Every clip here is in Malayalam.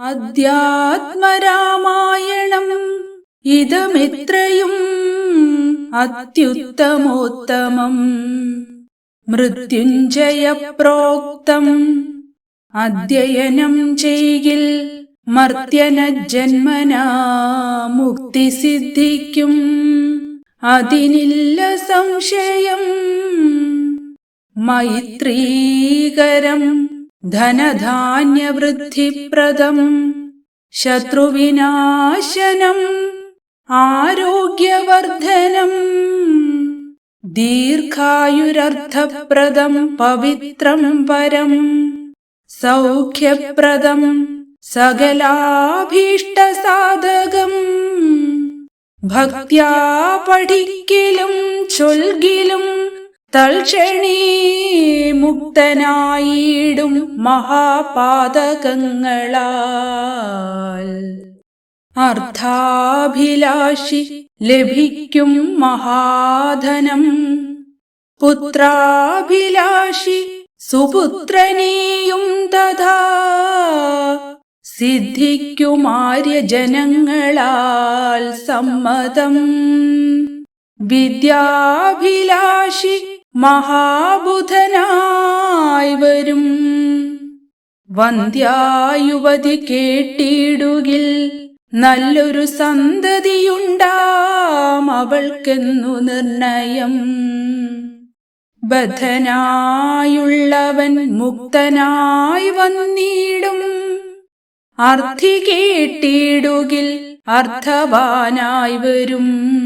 അധ്യാത്മരാമായണം. ഇതമിത്രയും അത്യുത്തമോത്തമം. മൃത്യുഞ്ജയ പ്രോക്തം അധ്യയനം ചെയ്യിൽ മർത്യന ജന്മനാ മുക്തി സിദ്ധിക്കും അതിനില്ല സംശയം. മൈത്രീകരം ധനധാന്യവൃദ്ധിപ്രദം. ശത്രുവിനാശനം. ആരോഗ്യവർദ്ധനം. ദീർഘായുരർത്ഥപ്രദം പവിത്രം പരം. സൗഖ്യപ്രദം. സകലാഭീഷ്ടസാധകം. ഭക്ത്യാ പഠിക്കലും ചൊൽകിലും തൽക്ഷണീ മുക്തനായിടും മഹാപാതകങ്ങളാൽ. അർത്ഥാഭിലാഷി ലഭിക്കും മഹാധനം. പുത്രാഭിലാഷി സുപുത്രനെയും തഥാ. സിദ്ധിക്കുമാര്യ ജനങ്ങളാൽ സമ്മതം. വിദ്യാഭിലാഷി മഹാബുധനായി വരും. വന്ധ്യായുവതി കേട്ടിടുകിൽ നല്ലൊരു സന്തതിയുണ്ടാം അവൾക്കെന്നു നിർണയം. ബദ്ധനായുള്ളവൻ മുക്തനായി വന്നിടും. അർത്ഥി കേട്ടിടുകിൽ അർത്ഥവാനായി വരും.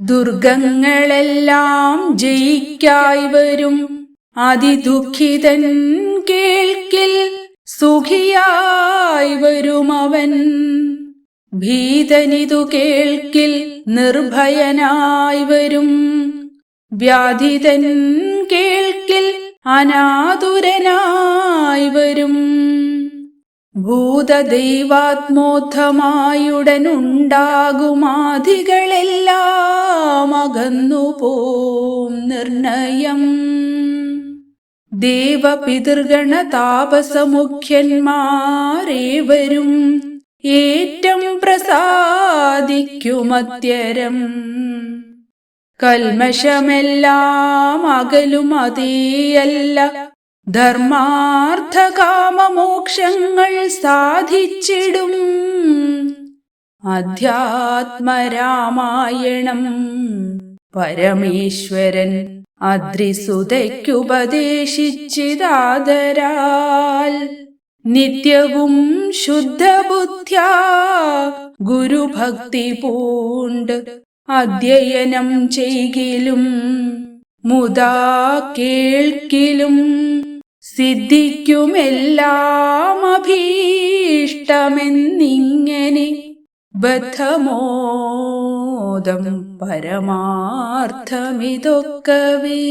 ദുർഗങ്ങളെല്ലാം ജയിക്കായി വരും. അതിദുഃഖിതൻ കേൾക്കിൽ സുഖിയായി വരും അവൻ ഭീതനിതു കേൾക്കിൽ നിർഭയനായി വരും. വ്യാധിതൻ കേൾക്കിൽ അനാതുരനായി വരും. ഭൂതദൈവാത്മോധമായുടനുണ്ടാകുമാധികളെല്ലാം അകന്നു പോം നിർണയം. ദേവപിതൃഗണ താപസമുഖ്യന്മാരേവരും ഏറ്റം പ്രസാദിക്കുമത്യരം. കൽമശമെല്ലാം അകലും അതേയല്ല ധർമാർത്ഥകാമമോക്ഷങ്ങൾ സാധിച്ചിടും. അധ്യാത്മരാമായണം പരമേശ്വരൻ അദ്രിസുതയ്ക്കുപദേശിച്ചിതാദരാൽ നിത്യവും ശുദ്ധബുദ്ധ്യ ഗുരുഭക്തി പൂണ്ട് അധ്യയനം ചെയ്കിലും. മുതാ കേൾക്കിലും സിദ്ധിക്കുമെല്ലാം അഭീഷ്ടമെന്നിങ്ങനെ ബദ്ധമോദം പരമാർത്ഥമിതൊക്കവേ.